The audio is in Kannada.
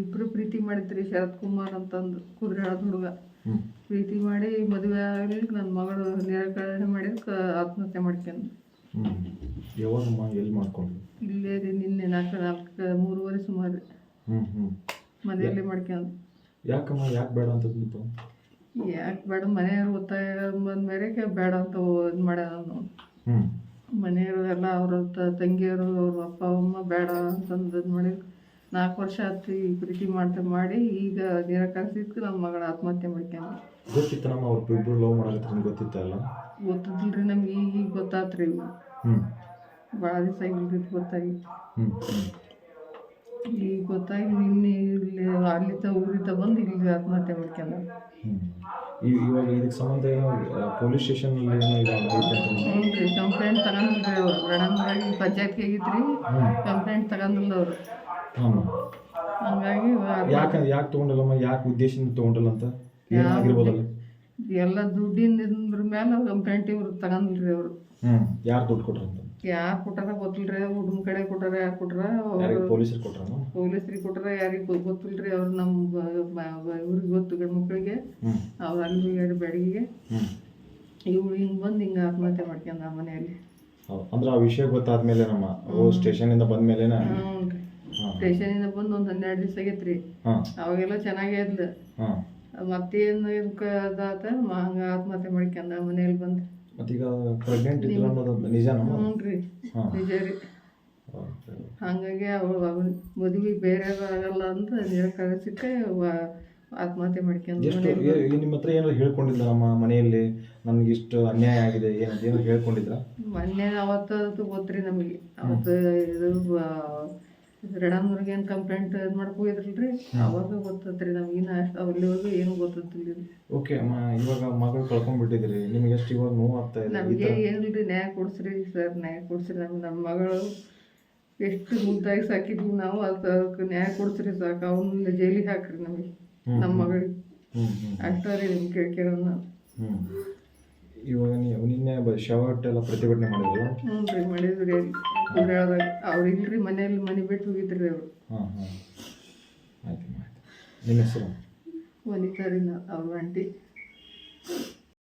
ಇಬ್ರು ಪ್ರೀತಿ ಮಾಡಿದ್ರಿ ಶರತ್ ಕುಮಾರ್ ಅಂತಂದು ಕುದುರೆಳದ ಹುಡುಗ. ಪ್ರೀತಿ ಮಾಡಿ ಮದುವೆ ಆಗ್ಲಿಕ್ಕೆ ನನ್ನ ಮಗಳು ನಿರಾಕರಣೆ ಮಾಡಿ ಕ- ಆತ್ಮಹತ್ಯೆ ಮಾಡ್ಕೊಂಡು ಎಲ್ಲಿ ಮಾಡ್ಕೊಂಡ್ರು ಇಲ್ಲೇ ರೀ ನಿನ್ನೆ ನಾಲ್ಕು ನಾಲ್ಕು ಮೂರುವರೆ ಸುಮಾರು. ಮನೆಯಲ್ಲಿ ಮಾಡ್ಕೊಂಡು ಯಾಕಮ್ಮ ಯಾಕೆ ಬೇಡ ಅಂತ ನಿಂತು ಯಾಕೆ ಬೇಡ ಮನೆಯವ್ರು ಒತ್ತಾಯ ಬಂದ ಮೇರೆಗೆ ಬೇಡ ಅಂತ ಇದು. ಹ್ಞೂ ಮನೆಯವರು ಎಲ್ಲ ಅವ್ರ ತಂಗಿಯರು ಅವ್ರ ಅಪ್ಪ ಅಮ್ಮ ಬೇಡ ಅಂತಂದು ಇದು ಮಾಡಿ ನಾಲ್ಕು ವರ್ಷ ಆಯ್ತು ಈ ಪ್ರೀತಿ ಮಾಡ್ತಾ ಮಾಡಿ ಈಗ ನಿರಾಕರಿಸಿದ್ಕೆ ನಮ್ಮ ಮಗಳ ಆತ್ಮಹತ್ಯೆ ಮಾಡ್ಕೊಂಡು ಗೊತ್ತಿತ್ತು ನಮ್ಮ ಅವ್ರ ಇಬ್ಬರು ಲವ್ ಮಾಡಕತ್ರ ಗೊತ್ತಿತ್ತಲ್ಲ ಗೊತ್ತಿದ್ದಿಲ್ರಿ ನಮ್ಗೆ ಈಗ ಈಗ ಗೊತ್ತಾತ್ರಿ ಇವು ಹ್ಞೂ ಭಾಳ ದಿವಸ ಆಗಿಲ್ರಿ ಗೊತ್ತಾಗಿ ಹ್ಞೂ ಈಗ ಗೊತ್ತಾಗಿ ನಿನ್ನೆ ಇಲ್ಲಿ ಅಲ್ಲಿದ್ದ ಊರಿದ್ದ ಬಂದು ಇಲ್ಲಿ ಆತ್ಮಹತ್ಯೆ ಮಾಡ್ಕೊಂಡ ಹ್ಞೂ ಇವಾಗ ಇದಕ್ಕೆ ಸಂಬಂಧ ಏನೋ ಪೊಲೀಸ್ ಸ್ಟೇಷನ್ ಏನೋ ಇದೆ ಅಂತ ರೀ ಕಂಪ್ಲೇಂಟ್ ತಗೊಂಡಿಲ್ರಿ ಅವ್ರು. ಪಂಚಾಯತ್ಗೆ ಆಗಿತ್ರಿ ಕಂಪ್ಲೇಂಟ್ ತಗೊಂಡಿಲ್ಲ ಅವರು. ಹಾಂ ಹಂಗಾಗಿ ಯಾಕೆ ಯಾಕೆ ತಗೊಂಡಲ್ಲಮ್ಮ? ಯಾಕೆ ಉದ್ದೇಶದಿಂದ ತಗೊಂಡಲ್ಲ ಅಂತ? ಏನಾಗಿರ್ಬೋದಲ್ಲ ಎಲ್ಲ ದುಡ್ಡಿನ ಮೇಲೆ ಕಂಪ್ಲೇಂಟ್ ಇವ್ರು ತಗೊಂಡಿಲ್ರಿ ಅವರು. ಹ್ಞೂ ಯಾರು ದುಡ್ಡು ಕೊಟ್ರಂತ ಯಾರು ಕೊಟ್ಟಾರ ಗೊತ್ತಿಲ್ರಿ? ಹುಡುಗನ ಕಡೆ ಕೊಟ್ಟಾರ ಯಾರು ಕೊಟ್ರ? ಯಾರಿಗೆ ಪೊಲೀಸರು ಕೊಟ್ರಮ್ಮ ಪೊಲೀಸ್ರಿಗೆ ಕೊಟ್ಟಾರ ಯಾರಿಗೆ ಗೊತ್ತಿಲ್ರಿ ಅವ್ರು ನಮ್ಮ ಇವ್ರಿಗೆ ಗೊತ್ತು ಗಂಡು ಮಕ್ಕಳಿಗೆ ಹ್ಞೂ ಅವ್ರು ಅಲ್ಲಿ ಬೆಳಗಿಗೆ ಹ್ಞೂ ಇವ್ಳು ಹಿಂಗೆ ಬಂದು ಹಿಂಗೆ ಆತ್ಮಹತ್ಯೆ ಮಾಡ್ಕೊಂಡ ಆ ಮನೆಯಲ್ಲಿ. ಅಂದ್ರೆ ಆ ವಿಷಯ ಗೊತ್ತಾದ್ಮೇಲೆ ನಮ್ಮ ಓ ಸ್ಟೇಷನಿಂದ ಬಂದ ಮೇಲೆ ರೀ ಹಾಂ. ಸ್ಟೇಷನಿಂದ ಬಂದು ಒಂದು ಹನ್ನೆರಡು ದಿವಸ ಆಗೈತ್ರಿ. ಅವಾಗೆಲ್ಲ ಚೆನ್ನಾಗೇ ಇದ್ಲು. ಮತ್ತೇನು ಇದಕ್ಕೆ ಅದಾತ? ಹಂಗೆ ಆತ್ಮಹತ್ಯೆ ಮಾಡ್ಕೊಂಡ ಮನೆಯಲ್ಲಿ ಬಂದು. ಮತ್ತೀಗ ಪ್ರೆಗ್ನೆಂಟ್ ಇದ್ರು ಅನ್ನೋದು ನಿಜ ಹ್ಞೂ ರೀ ನಿಜ ರೀ. ಹಾಗಾಗಿ ಅವಳು ಅವನ ಮದುವೆ ಬೇರೆ ಆಗಲ್ಲ ಅಂತ ನಿರಾಕರಿಸಿಕ್ಕೆ ಆತ್ಮಹತ್ಯೆ ಮಾಡ್ಕೊಂಡು ನಿಮ್ಮ ಹತ್ರ ಏನಾದ್ರು ಹೇಳ್ಕೊಂಡಿದ್ದ ನಮ್ಮ ಮನೆಯಲ್ಲಿ? ನಮ್ಗೆ ಇಷ್ಟು ಅನ್ಯಾಯ ಆಗಿದೆ ಏನಂತ ಏನೋ ಹೇಳ್ಕೊಂಡಿದ್ರ? ಮೊನ್ನೆ ಅವತ್ತು ಗೊತ್ತ್ರಿ ನಮಗೆ. ಅವತ್ತು ಇದು ರಣಮ್ಮವ್ರಿಗೆ ಏನು ಕಂಪ್ಲೇಂಟ್ ಇದು ಮಾಡ್ಕೋಗಿದ್ರಲ್ರಿ ಅವಾಗ ಗೊತ್ತತ್ರಿ ನಮಗಿನ್ನ ಅಷ್ಟು ಅಲ್ಲಿವರೆಗೂ ಏನು ಗೊತ್ತಿಲ್ಲ ಓಕೆ ಅಮ್ಮ ಇವಾಗ ಮಗಳು ಕಳ್ಕೊಂಡ್ಬಿಟ್ಟಿದ್ರಿ. ನಿಮ್ಗೆ ಎಷ್ಟು ಇವಾಗ ನೋವು ಆಗ್ತಾ ಇದೆ ನಮಗೆ ಏನಿಲ್ರಿ ನ್ಯಾಯ ಕೊಡಿಸ್ರಿ ಸರ್ ನ್ಯಾಯ ಕೊಡಿಸ್ರಿ. ನಮ್ಗೆ ನಮ್ಮ ಮಗಳು ಎಷ್ಟು ಮುದ್ದಾಗಿ ಸಾಕಿದ್ವಿ ನಾವು ಅದು ಅದಕ್ಕೆ ನ್ಯಾಯ ಕೊಡಿಸ್ರಿ ಸಾಕು. ಅವನ್ನ ಜೈಲಿಗೆ ಹಾಕ್ರಿ ನಮಗೆ. ನಮ್ಮ ಮಗಳು. ಆಕ್ಟರ್ ನಾವು ಹ್ಞೂ ಇವಾಗ ನೀವು ನಿನ್ನೆ ಶವಟ್ ಎಲ್ಲ ಪ್ರತಿಭಟನೆ ಮಾಡಿದ್ರಲ್ಲ? ಹ್ಞೂ ರೀ ಮಾಡಿದ್ರಿ ಕುದುರೆದಾಗ ಅವ್ರು ಇಲ್ರಿ ಮನೆಯಲ್ಲಿ ಮನೆ ಬಿಟ್ಟು ಹೋಗಿದ್ರಿ ಅವರು. ಹಾಂ ಹಾಂ. ಆಯ್ತು ನಿಮ್ಮ ಹೆಸರು? ವನಿತಾ ರೀ ಅವ್ರ ಆಂಟಿ.